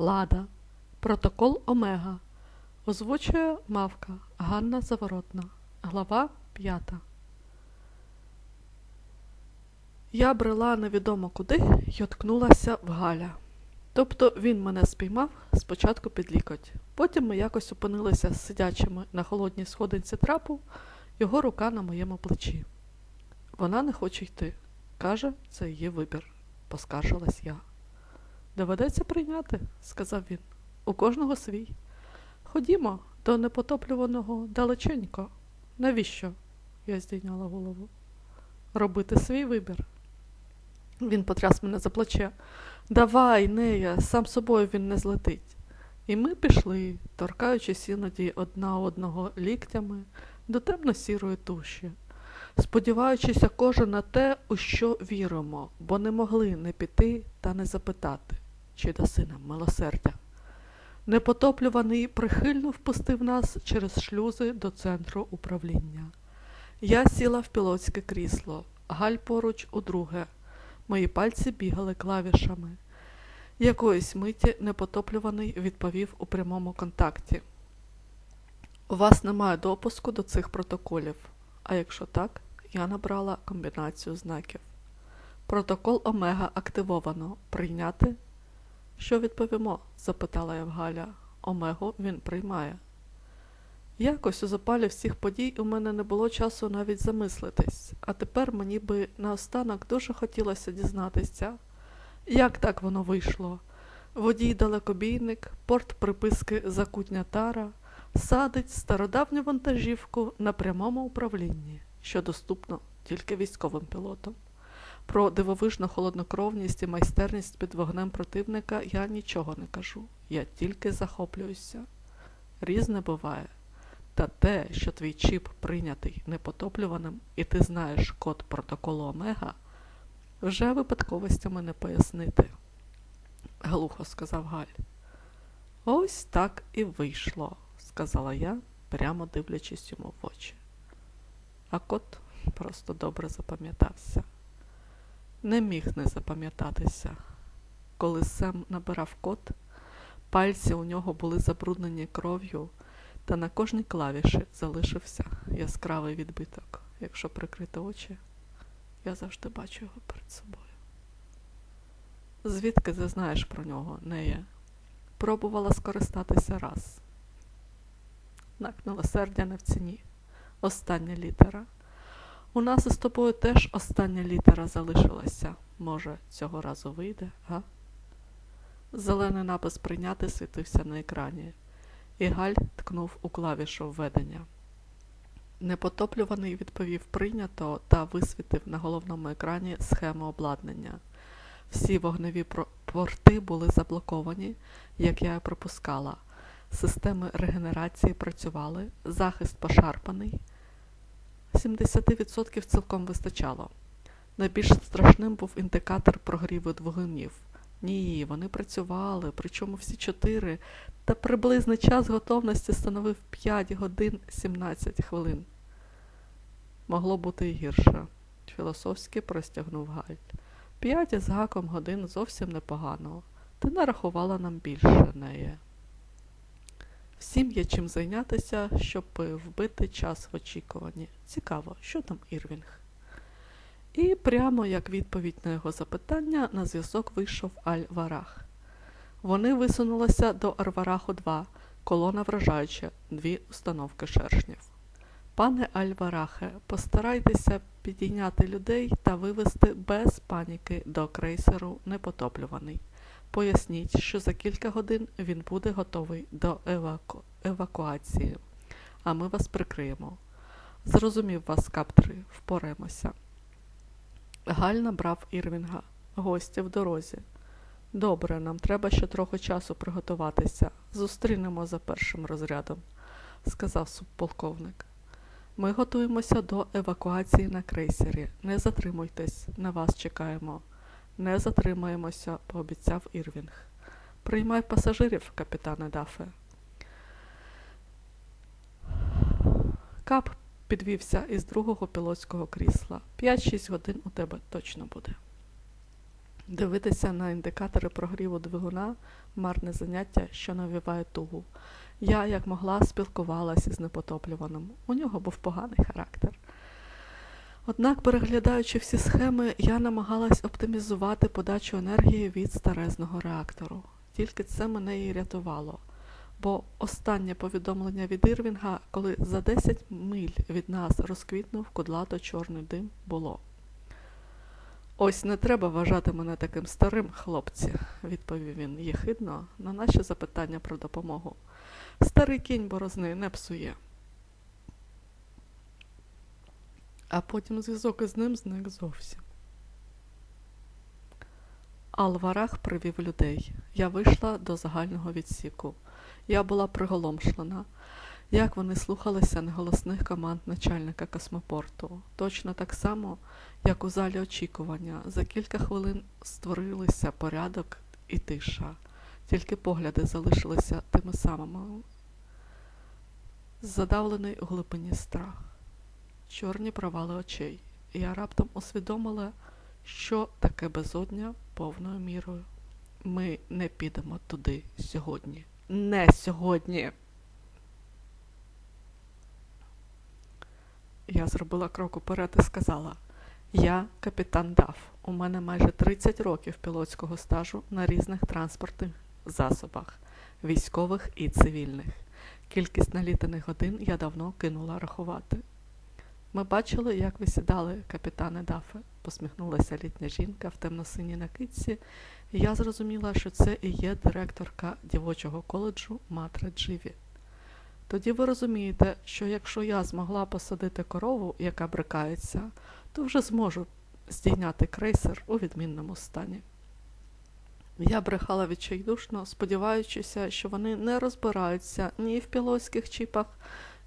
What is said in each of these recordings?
Лада. Протокол Омега. Озвучує мавка Ганна Заворотна. Глава 5. Я брела невідомо куди й откнулася в Галя. Тобто він мене спіймав спочатку під лікоть. Потім ми якось опинилися з сидячими на холодній сходинці трапу, його рука на моєму плечі. Вона не хоче йти. Каже, це її вибір, поскаржилась я. Доведеться прийняти, сказав він. У кожного свій. Ходімо до непотоплюваного далеченько. Навіщо? Я здійняла голову. Робити свій вибір. Він потряс мене за плече. Давай, Нея, сам собою він не злетить. І ми пішли, торкаючись іноді одна одного ліктями до темно-сірої туші, сподіваючися кожен на те, у що віримо, бо не могли не піти та не запитати, чи даси нам милосердя. Непотоплюваний прихильно впустив нас через шлюзи до центру управління. Я сіла в пілотське крісло, Галь поруч у друге. Мої пальці бігали клавішами. Якоїсь миті непотоплюваний відповів у прямому контакті. У вас немає допуску до цих протоколів, а якщо так, я набрала комбінацію знаків. Протокол Омега активовано. Прийняти? Що відповімо? запитала я. Омегу він приймає. Якось у запалі всіх подій у мене не було часу навіть замислитись, а тепер мені би наостанок дуже хотілося дізнатися, як так воно вийшло. Водій далекобійник, порт приписки Закутня Тара садить стародавню вантажівку на прямому управлінні, що доступно тільки військовим пілотам. Про дивовижну холоднокровність і майстерність під вогнем противника я нічого не кажу, я тільки захоплююся. Різне буває. Та те, що твій чіп прийнятий непотоплюваним, і ти знаєш код протоколу Омега, вже випадковостями не пояснити, глухо сказав Галь. Ось так і вийшло, сказала я, прямо дивлячись йому в очі. А кот просто добре запам'ятався. Не міг не запам'ятатися. Коли Сем набирав код, пальці у нього були забруднені кров'ю, та на кожній клавіші залишився яскравий відбиток. Якщо прикрити очі, я завжди бачу його перед собою. Звідки ти знаєш про нього, Нея? Пробувала скористатися раз. Знак милосердя не в ціні. Остання літера. У нас із тобою теж остання літера залишилася. Може, цього разу вийде, га? Зелений напис прийняти світився на екрані, і Галь ткнув у клавішу введення. Непотоплюваний відповів прийнято та висвітив на головному екрані схему обладнання. Всі вогневі порти були заблоковані, як я і припускала. Системи регенерації працювали, захист пошарпаний. 70% цілком вистачало. Найбільш страшним був індикатор прогріву двигунів. Ні, вони працювали, причому всі чотири, та приблизний час готовності становив 5 годин 17 хвилин. Могло бути і гірше, філософськи простягнув Галь. П'ять із гаком годин зовсім непогано. Ти нарахувала нам більше неї. Всім є чим зайнятися, щоб вбити час в очікуванні. Цікаво, що там Ірвінг? І прямо як відповідь на його запитання на зв'язок вийшов Аль-Варах. Вони висунулися до Арвараху 2, колона вражаюча, дві установки шершнів. Пане Аль-Варахе, постарайтеся підійняти людей та вивести без паніки до крейсеру непотоплюваний. Поясніть, що за кілька годин він буде готовий до еваку... евакуації, а ми вас прикриємо. Зрозумів вас, каптри, впораємося. Галь набрав Ірвінга. Гості в дорозі. Добре, нам треба ще трохи часу приготуватися. Зустрінемо за першим розрядом, сказав субполковник. Ми готуємося до евакуації на крейсері. Не затримуйтесь, на вас чекаємо. Не затримаємося, пообіцяв Ірвінг. Приймай пасажирів, капітане Дафе. Кап підвівся із другого пілотського крісла. П'ять-шість годин у тебе точно буде. Дивитися на індикатори прогріву двигуна марне заняття, що навіває тугу. Я, як могла, спілкувалася з непотоплюваним. У нього був поганий характер. Однак, переглядаючи всі схеми, я намагалась оптимізувати подачу енергії від старезного реактору. Тільки це мене і рятувало. Бо останнє повідомлення від Ірвінга, коли за 10 миль від нас розквітнув кудлато чорний дим, було. Ось не треба вважати мене таким старим, хлопці, відповів він єхидно на наші запитання про допомогу. Старий кінь борозни не псує. А потім зв'язок із ним зник зовсім. Алварах привів людей. Я вийшла до загального відсіку. Я була приголомшлена, як вони слухалися неголосних команд начальника космопорту. Точно так само, як у залі очікування. За кілька хвилин створилися порядок і тиша. Тільки погляди залишилися тими самими. Задавлений у глибині страх, чорні провали очей. Я раптом усвідомила, що таке безодня повною мірою. Ми не підемо туди сьогодні. Не сьогодні. Я зробила крок уперед і сказала: Я капітан Даф. У мене майже 30 років пілотського стажу на різних транспортних засобах, військових і цивільних. Кількість налітаних годин я давно кинула рахувати. Ми бачили, як ви сідали, капітане Дафе, посміхнулася літня жінка в темно-синій накидці, і я зрозуміла, що це і є директорка дівочого коледжу Матра Дживі. Тоді ви розумієте, що якщо я змогла посадити корову, яка брикається, то вже зможу здійняти крейсер у відмінному стані. Я брехала відчайдушно, сподіваючися, що вони не розбираються ні в пілотських чіпах,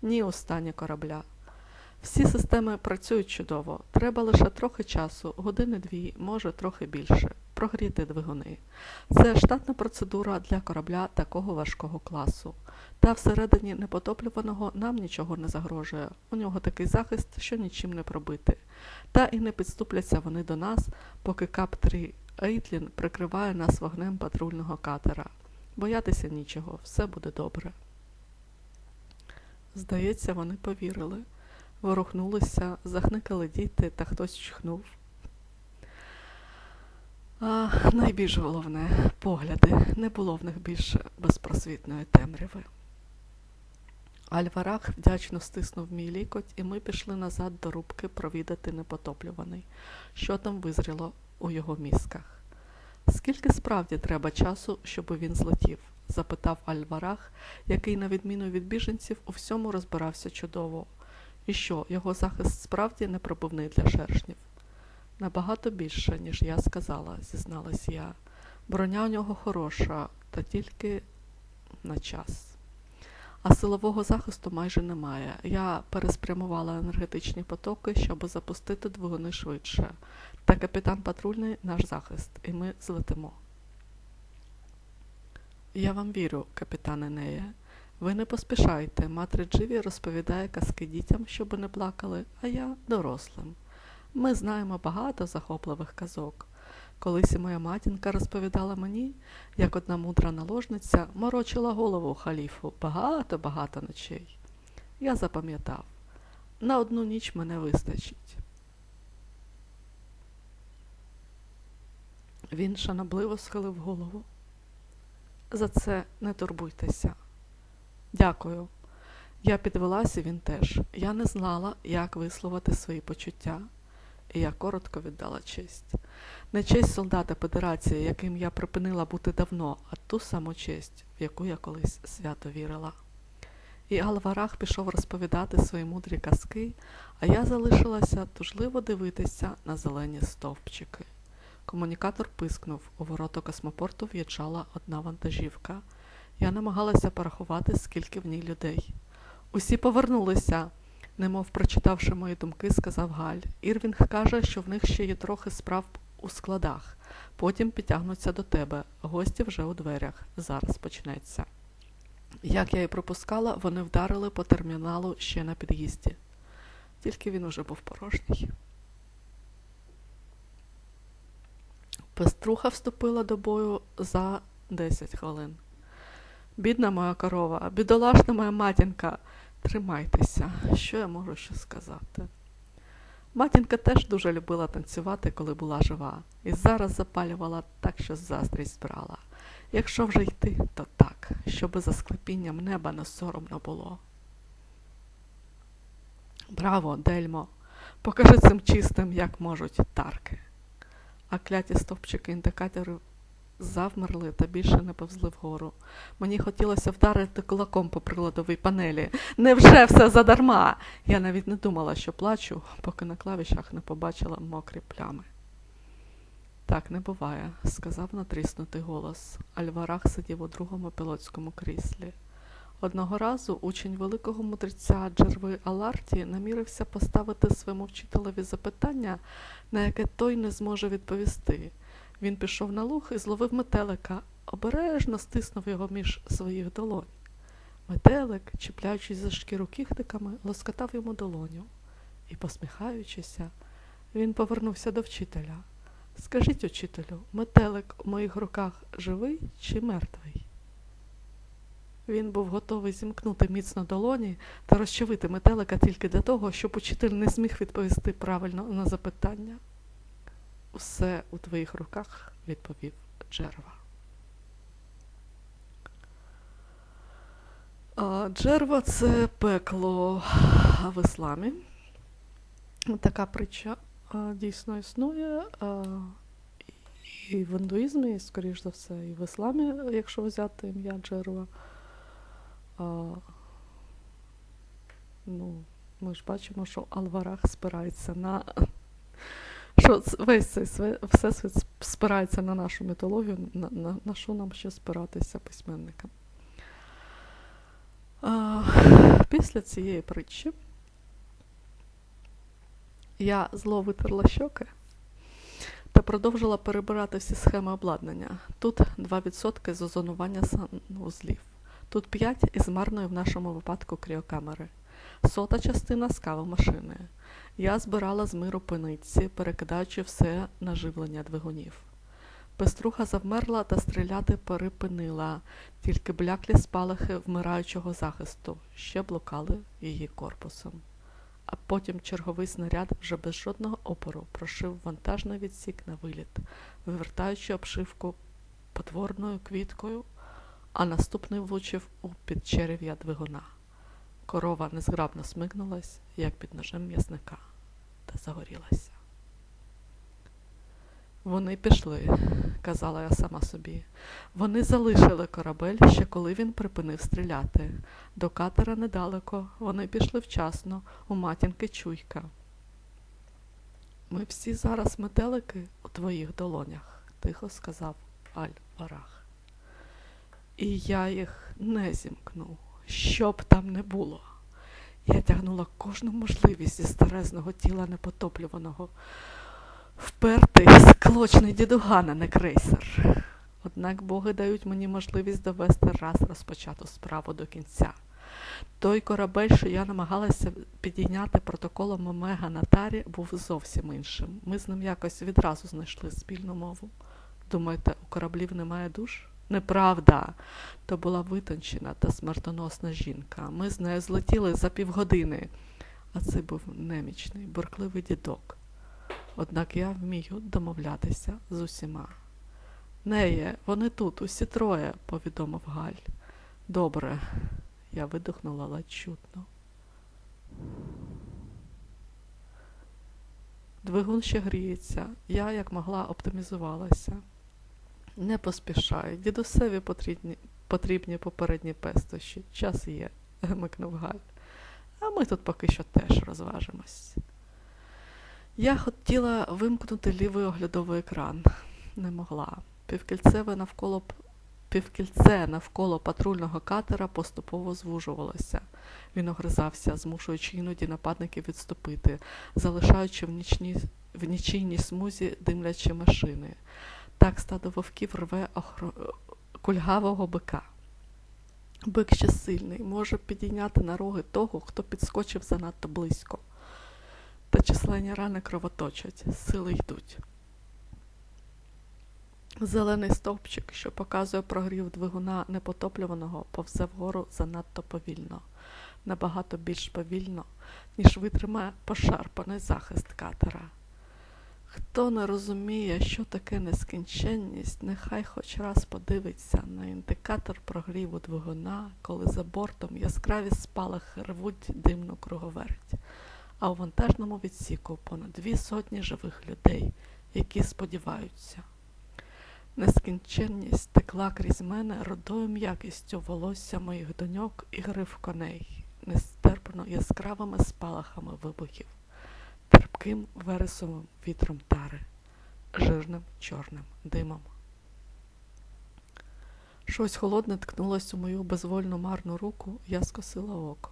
ні у стані корабля. Всі системи працюють чудово, треба лише трохи часу, години-дві, може трохи більше, прогріти двигуни. Це штатна процедура для корабля такого важкого класу. Та всередині непотоплюваного нам нічого не загрожує. У нього такий захист, що нічим не пробити. Та і не підступляться вони до нас, поки КАП-3 Ейтлін прикриває нас вогнем патрульного катера. Боятися нічого, все буде добре. Здається, вони повірили. Ворухнулися, захникали діти та хтось чхнув. А найбільш головне погляди, не було в них більше безпросвітної темряви. Альварах вдячно стиснув мій лікоть, і ми пішли назад до рубки провідати непотоплюваний, що там визріло у його мізках. Скільки справді треба часу, щоб він злетів? запитав Альварах, який, на відміну від біженців, у всьому розбирався чудово. І що, його захист справді непробивний для шершнів? Набагато більше, ніж я сказала, зізналась я. Броня у нього хороша, та тільки на час. А силового захисту майже немає. Я переспрямувала енергетичні потоки, щоб запустити двигуни швидше. Та капітан патрульний наш захист, і ми злетимо. Я вам вірю, капітане Неє. Ви не поспішайте. Матри Дживі розповідає казки дітям, щоб не плакали, а я дорослим. Ми знаємо багато захопливих казок. Колись і моя матінка розповідала мені, як одна мудра наложниця морочила голову халіфу багато-багато ночей. Я запам'ятав, на одну ніч мене вистачить. Він шанобливо схилив голову. За це не турбуйтеся. Дякую. Я підвелася він теж. Я не знала, як висловити свої почуття, і я коротко віддала честь. Не честь солдата Федерації, яким я припинила бути давно, а ту саму честь, в яку я колись свято вірила. І Алварах пішов розповідати свої мудрі казки, а я залишилася тужливо дивитися на зелені стовпчики. Комунікатор пискнув, у ворота космопорту в'їжджала одна вантажівка. Я намагалася порахувати, скільки в ній людей. Усі повернулися, немов прочитавши мої думки, сказав Галь. Ірвінг каже, що в них ще є трохи справ у складах. Потім підтягнуться до тебе. Гості вже у дверях. Зараз почнеться. Як я і пропускала, вони вдарили по терміналу ще на під'їзді. Тільки він уже був порожній. Пеструха вступила до бою за 10 хвилин. Бідна моя корова, бідолашна моя матінка. Тримайтеся, що я можу ще сказати. Матінка теж дуже любила танцювати, коли була жива, і зараз запалювала так, що заздрість брала. Якщо вже йти, то так, щоби за склепінням неба не соромно було. Браво, Дельмо! Покажи цим чистим, як можуть тарки. А кляті стовпчики індикаторів завмерли та більше не повзли вгору. Мені хотілося вдарити кулаком по приладовій панелі. Невже все задарма? Я навіть не думала, що плачу, поки на клавішах не побачила мокрі плями. Так не буває, сказав натріснутий голос. Альварах сидів у другому пілотському кріслі. Одного разу учень великого мудреця Джерви Аларті намірився поставити своєму вчителеві запитання, на яке той не зможе відповісти. Він пішов на луг і зловив метелика, обережно стиснув його між своїх долонь. Метелик, чіпляючись за шкіру кіхтиками, лоскотав йому долоню. І, посміхаючися, він повернувся до вчителя. Скажіть, учителю, метелик у моїх руках живий чи мертвий? Він був готовий зімкнути міцно долоні та розчавити метелика тільки для того, щоб учитель не зміг відповісти правильно на запитання. Усе у твоїх руках, відповів Джерва. Джерва це пекло в ісламі. Така притча дійсно існує. І в індуїзмі, і, скоріш за все, і в ісламі, якщо взяти ім'я Джерва. А, ну, ми ж бачимо, що Алварах спирається на що весь цей всесвіт спирається на нашу мітологію, на, на, на що нам ще спиратися письменникам. Після цієї притчі я зло витерла щоки та продовжила перебирати всі схеми обладнання. Тут 2% з озонування санвузлів, тут 5 із марної в нашому випадку кріокамери, сота частина з кавомашини. Я збирала з миру пиниці, перекидаючи все на живлення двигунів. Пеструха завмерла та стріляти перепинила, тільки бляклі спалахи вмираючого захисту ще блукали її корпусом. А потім черговий снаряд вже без жодного опору прошив вантажний відсік на виліт, вивертаючи обшивку потворною квіткою, а наступний влучив у підчерев'я двигуна. Корова незграбно смигнулась, як під ножем м'ясника, та загорілася. Вони пішли, казала я сама собі. Вони залишили корабель ще коли він припинив стріляти. До катера недалеко, вони пішли вчасно, у матінки чуйка. Ми всі зараз метелики у твоїх долонях, тихо сказав Аль-Варах. І я їх не зімкну що б там не було. Я тягнула кожну можливість зі старезного тіла непотоплюваного, впертий склочний дідуган, а не крейсер. Однак боги дають мені можливість довести раз розпочату справу до кінця. Той корабель, що я намагалася підійняти протоколом Омега на тарі, був зовсім іншим. Ми з ним якось відразу знайшли спільну мову. Думаєте, у кораблів немає душ? Неправда. То була витончена та смертоносна жінка. Ми з нею злетіли за півгодини, а це був немічний, буркливий дідок. Однак я вмію домовлятися з усіма. Неє, вони тут, усі троє, повідомив Галь. Добре, я видихнула ледь чутно. Двигун ще гріється, я як могла оптимізувалася. Не поспішай, дідусеві потрібні потрібні попередні пестощі. Час є, гмикнув Галь. А ми тут поки що теж розважимось. Я хотіла вимкнути лівий оглядовий екран. Не могла. Півкільцеве навколо Півкільце навколо патрульного катера поступово звужувалося. Він огризався, змушуючи іноді нападників відступити, залишаючи в нічній, в нічийній смузі димлячі машини. Так стадо вовків рве охро... кульгавого бика. Бик ще сильний, може підійняти на роги того, хто підскочив занадто близько. Та численні рани кровоточать, сили йдуть. Зелений стовпчик, що показує прогрів двигуна непотоплюваного, повзе вгору занадто повільно, набагато більш повільно, ніж витримає пошарпаний захист катера. Хто не розуміє, що таке нескінченність, нехай хоч раз подивиться на індикатор прогріву двигуна, коли за бортом яскраві спалахи рвуть димну круговерть, а у вантажному відсіку понад дві сотні живих людей, які сподіваються. Нескінченність текла крізь мене родою м'якістю волосся моїх доньок і грив коней, нестерпно яскравими спалахами вибухів, терпким вересовим вітром тари, жирним чорним димом. Щось холодне ткнулось у мою безвольну марну руку, я скосила око.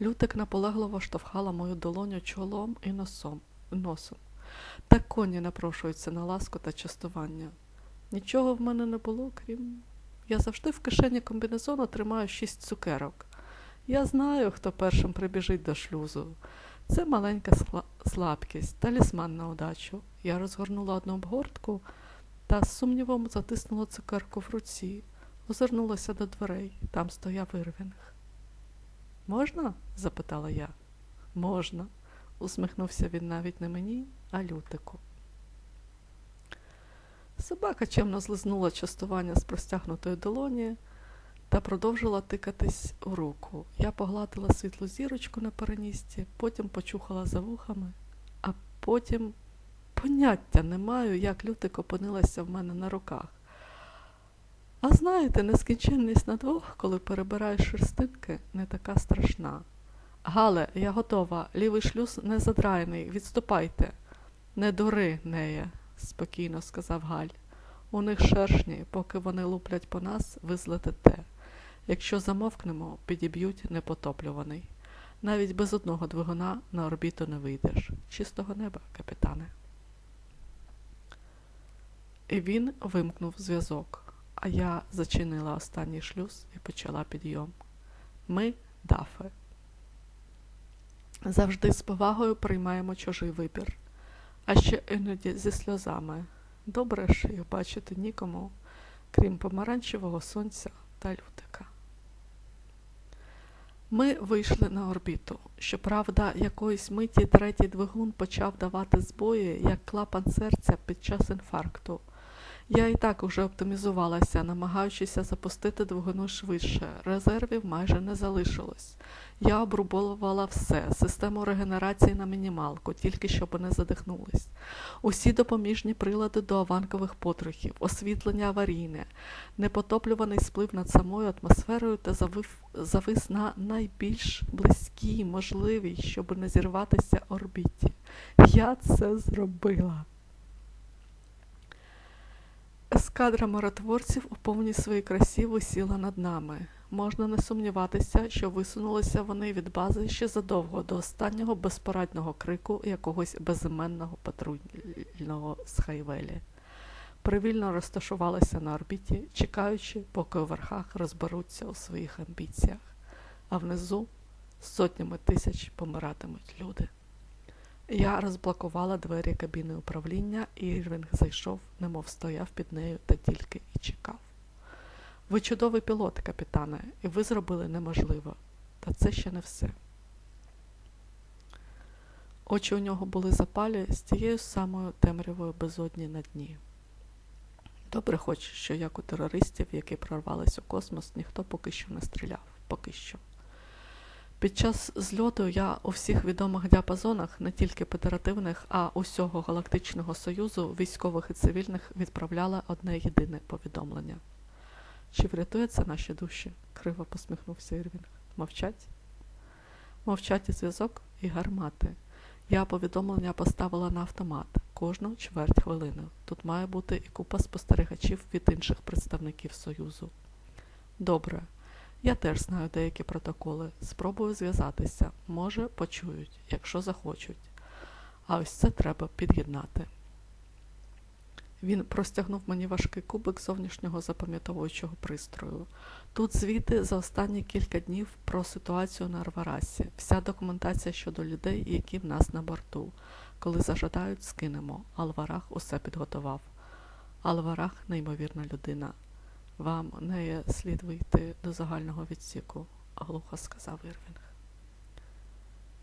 Лютик наполегливо штовхала мою долоню чолом і носом, носом. Так коні напрошуються на ласку та частування. Нічого в мене не було, крім. Я завжди в кишені комбінезону тримаю шість цукерок. Я знаю, хто першим прибіжить до шлюзу. Це маленька слабкість, талісман на удачу. Я розгорнула одну обгортку та з сумнівом затиснула цукерку в руці, озирнулася до дверей. Там стояв Ірвінг. Можна? запитала я. Можна, усміхнувся він навіть не мені, а лютику. Собака чемно злизнула частування з простягнутої долоні та продовжила тикатись у руку. Я погладила світлу зірочку на переністі, потім почухала за вухами, а потім поняття не маю, як лютик опинилася в мене на руках. А знаєте, нескінченність на двох, коли перебираєш шерстинки, не така страшна. Гале, я готова, лівий шлюз не задраєний, відступайте. Не дури, неє, спокійно сказав Галь. У них шершні, поки вони луплять по нас, ви злетите. Якщо замовкнемо, підіб'ють непотоплюваний. Навіть без одного двигуна на орбіту не вийдеш. Чистого неба, капітане. І він вимкнув зв'язок, а я зачинила останній шлюз і почала підйом. Ми дафи. Завжди з повагою приймаємо чужий вибір, а ще іноді зі сльозами. Добре ж їх бачити нікому, крім помаранчевого сонця та лютика. Ми вийшли на орбіту. Щоправда, якоїсь миті третій двигун почав давати збої, як клапан серця під час інфаркту. Я і так уже оптимізувалася, намагаючися запустити двигуну швидше. Резервів майже не залишилось. Я обрубовувала все, систему регенерації на мінімалку, тільки щоб не задихнулись. Усі допоміжні прилади до аванкових потрохів, освітлення аварійне, непотоплюваний сплив над самою атмосферою та завив, завис на найбільш близькій, можливій, щоб не зірватися орбіті. Я це зробила. Ескадра миротворців у повній своїй красі висіла над нами. Можна не сумніватися, що висунулися вони від бази ще задовго до останнього безпорадного крику якогось безіменного патрульного з Хайвелі. Привільно розташувалися на орбіті, чекаючи, поки у верхах розберуться у своїх амбіціях, а внизу сотнями тисяч помиратимуть люди. Я розблокувала двері кабіни управління, і Ірвінг зайшов, немов стояв під нею та тільки і чекав. Ви чудовий пілот, капітане, і ви зробили неможливо. Та це ще не все. Очі у нього були запалі з тією самою темрявою безодні на дні. Добре хоч, що як у терористів, які прорвались у космос, ніхто поки що не стріляв. Поки що. Під час зльоту я у всіх відомих діапазонах, не тільки федеративних, а усього Галактичного Союзу, військових і цивільних, відправляла одне єдине повідомлення. Чи врятує це наші душі? криво посміхнувся Ірвінг. Мовчать? Мовчать і зв'язок і гармати. Я повідомлення поставила на автомат кожну чверть хвилини. Тут має бути і купа спостерігачів від інших представників Союзу. Добре. Я теж знаю деякі протоколи. Спробую зв'язатися. Може, почують, якщо захочуть. А ось це треба під'єднати. Він простягнув мені важкий кубик зовнішнього запам'ятовуючого пристрою. Тут звіти за останні кілька днів про ситуацію на Арварасі, вся документація щодо людей, які в нас на борту. Коли зажадають, скинемо. Алварах усе підготував. Алварах неймовірна людина. Вам не слід вийти до загального відсіку, глухо сказав Ірвінг.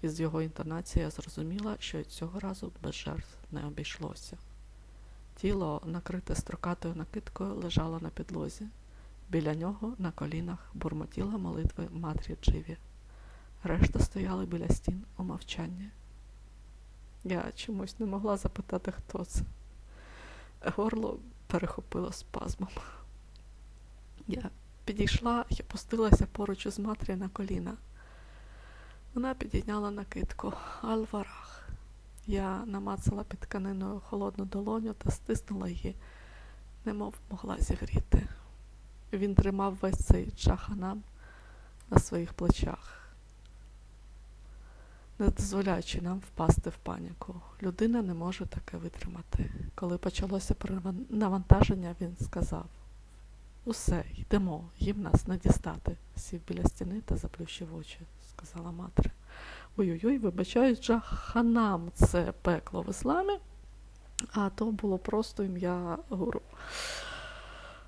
Із його інтонації я зрозуміла, що цього разу без жертв не обійшлося. Тіло, накрите строкатою накидкою, лежало на підлозі. Біля нього на колінах бурмотіла молитви матері Дживі. Решта стояли біля стін у мовчанні. Я чомусь не могла запитати, хто це. Горло перехопило спазмом. Я підійшла і опустилася поруч із матері на коліна. Вона підійняла накидку Алварах. Я намацала під тканиною холодну долоню та стиснула її, немов могла зігріти. Він тримав весь цей чаханам на своїх плечах, не дозволяючи нам впасти в паніку. Людина не може таке витримати. Коли почалося навантаження, він сказав Усе, йдемо, їм нас не дістати. Сів біля стіни та заплющив очі, сказала матре. Ой-ой-ой, вибачаюсь, Джаханам це пекло в ісламі, а то було просто ім'я гуру.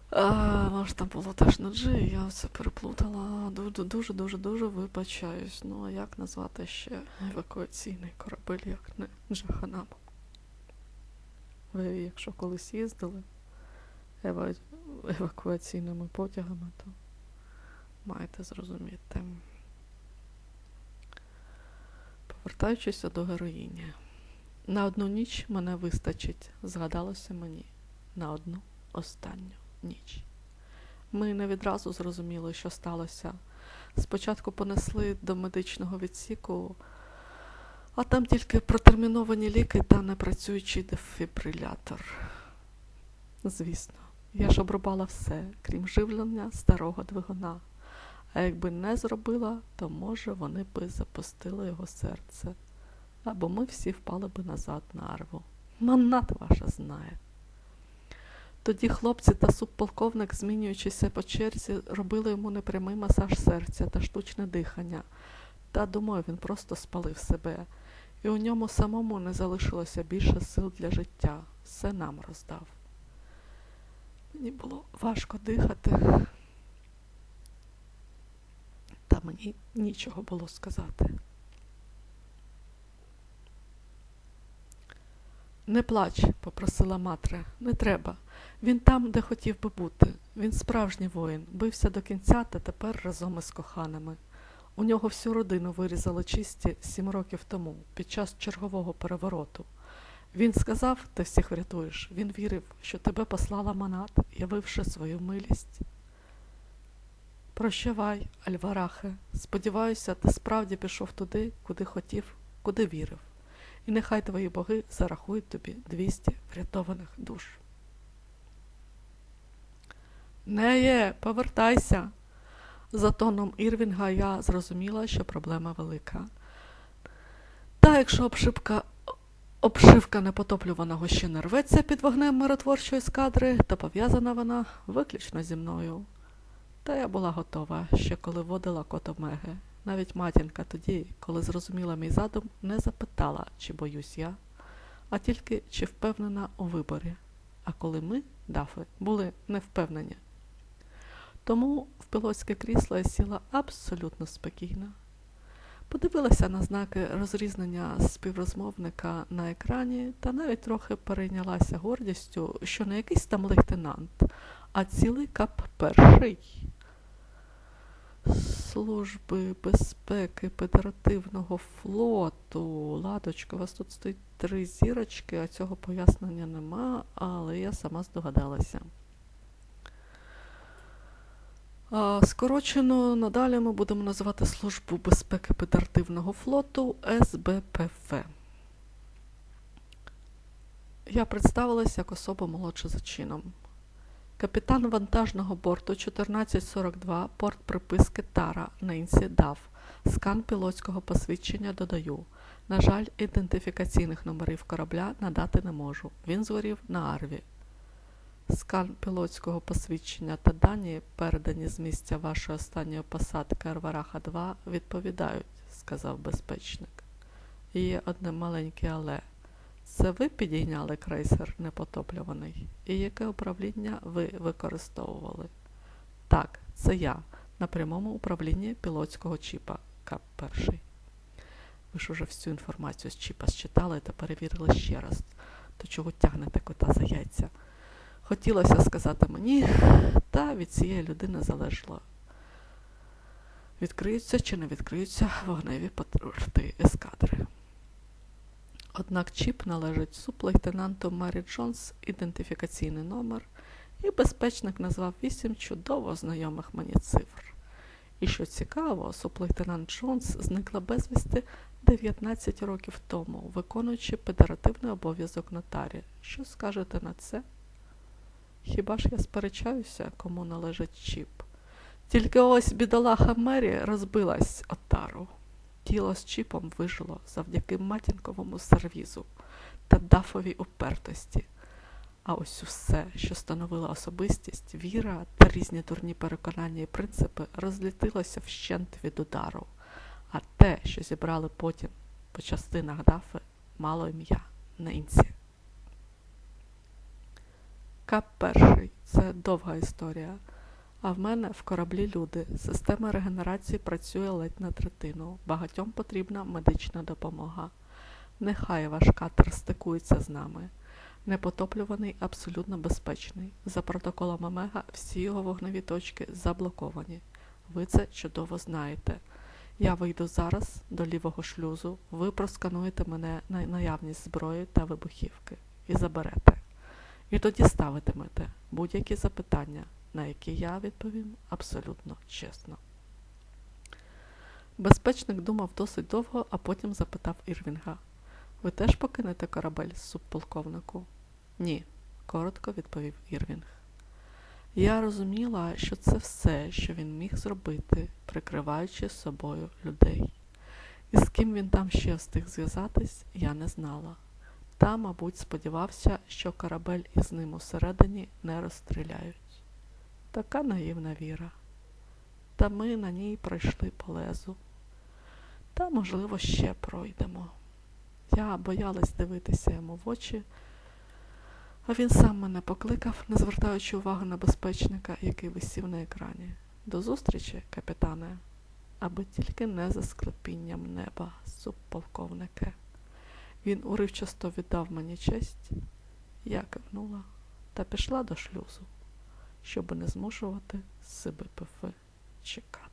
А, може, там було теж на Джи, я все переплутала. Дуже-дуже дуже вибачаюсь. Ну, а як назвати ще евакуаційний корабель, як не Джаханам? Ви, якщо колись їздили eva евакуаційними потягами, то маєте зрозуміти. Повертаючися до героїні. На одну ніч мене вистачить, згадалося мені, на одну останню ніч. Ми не відразу зрозуміли, що сталося. Спочатку понесли до медичного відсіку, а там тільки протерміновані ліки та непрацюючий дефібрилятор. Звісно, я ж обрубала все, крім живлення старого двигуна. А якби не зробила, то, може, вони би запустили його серце, або ми всі впали би назад на арву. Манат ваша знає. Тоді хлопці та субполковник, змінюючися по черзі, робили йому непрямий масаж серця та штучне дихання, та, думаю, він просто спалив себе, і у ньому самому не залишилося більше сил для життя, все нам роздав. Мені було важко дихати, та мені нічого було сказати. Не плач, попросила матре, не треба. Він там, де хотів би бути. Він справжній воїн, бився до кінця та тепер разом із коханими. У нього всю родину вирізали чисті сім років тому, під час чергового перевороту. Він сказав, ти всіх врятуєш. Він вірив, що тебе послала манат, явивши свою милість. Прощавай, Альварахе, сподіваюся, ти справді пішов туди, куди хотів, куди вірив, і нехай твої боги зарахують тобі 200 врятованих душ. Не є, повертайся. За тоном Ірвінга я зрозуміла, що проблема велика. Та якщо обшивка обшивка непотоплюваного ще не рветься під вогнем миротворчої ескадри, то пов'язана вона виключно зі мною. Та я була готова, ще коли водила кот Омеги. Навіть матінка тоді, коли зрозуміла мій задум, не запитала, чи боюсь я, а тільки чи впевнена у виборі. А коли ми, дафи, були не впевнені. Тому в пілотське крісло я сіла абсолютно спокійно. Подивилася на знаки розрізнення співрозмовника на екрані та навіть трохи перейнялася гордістю, що не якийсь там лейтенант, а цілий кап перший Служби безпеки Федеративного флоту. Ладочка, у вас тут стоїть три зірочки, а цього пояснення нема, але я сама здогадалася. Скорочено надалі ми будемо називати Службу безпеки Федеративного флоту СБПФ. Я представилася як особа молодша за чином. Капітан вантажного борту 1442, порт приписки Тара Нинсі дав. Скан пілотського посвідчення додаю. На жаль, ідентифікаційних номерів корабля надати не можу. Він згорів на арві. Скан пілотського посвідчення та дані, передані з місця вашої останньої посадки Арвараха 2, відповідають, сказав безпечник. Є одне маленьке але. Це ви підійняли крейсер непотоплюваний? І яке управління ви використовували? Так, це я на прямому управлінні пілотського чіпа КАП-1. Ви ж уже всю інформацію з чіпа считали та перевірили ще раз. То чого тягнете кота за яйця? Хотілося сказати мені, та від цієї людини залежало. Відкриються чи не відкриються вогневі порти ескадри. Однак чіп належить сублейтенанту Мері Джонс, ідентифікаційний номер, і безпечник назвав вісім чудово знайомих мені цифр. І що цікаво, сублейтенант Джонс зникла безвісти 19 років тому, виконуючи федеративний обов'язок нотарі. Що скажете на це? Хіба ж я сперечаюся, кому належить чіп? Тільки ось бідолаха Мері розбилась о тару. Тіло з чіпом вижило завдяки матінковому сервізу та дафовій упертості. А ось усе, що становило особистість, віра та різні дурні переконання і принципи, розлітилося вщент від удару, а те, що зібрали потім по частинах дафи, мало ім'я Ненсі. Кап перший це довга історія. А в мене в кораблі люди. Система регенерації працює ледь на третину. Багатьом потрібна медична допомога. Нехай ваш катер стикується з нами. Непотоплюваний абсолютно безпечний. За протоколом Омега всі його вогневі точки заблоковані. Ви це чудово знаєте. Я вийду зараз до лівого шлюзу, ви проскануєте мене на наявність зброї та вибухівки і заберете. І тоді ставитимете будь-які запитання, на які я відповім абсолютно чесно. Безпечник думав досить довго, а потім запитав Ірвінга. Ви теж покинете корабель субполковнику? Ні, коротко відповів Ірвінг. Я розуміла, що це все, що він міг зробити, прикриваючи собою людей. І з ким він там ще встиг зв'язатись, я не знала. Та, мабуть, сподівався, що корабель із ним усередині не розстріляють. Така наївна віра. Та ми на ній пройшли по лезу. Та, можливо, ще пройдемо. Я боялась дивитися йому в очі, а він сам мене покликав, не звертаючи уваги на безпечника, який висів на екрані. До зустрічі, капітане, аби тільки не за склепінням неба, субполковнике. Він уривчасто віддав мені честь, я кивнула та пішла до шлюзу, щоб не змушувати себе пифи чекати.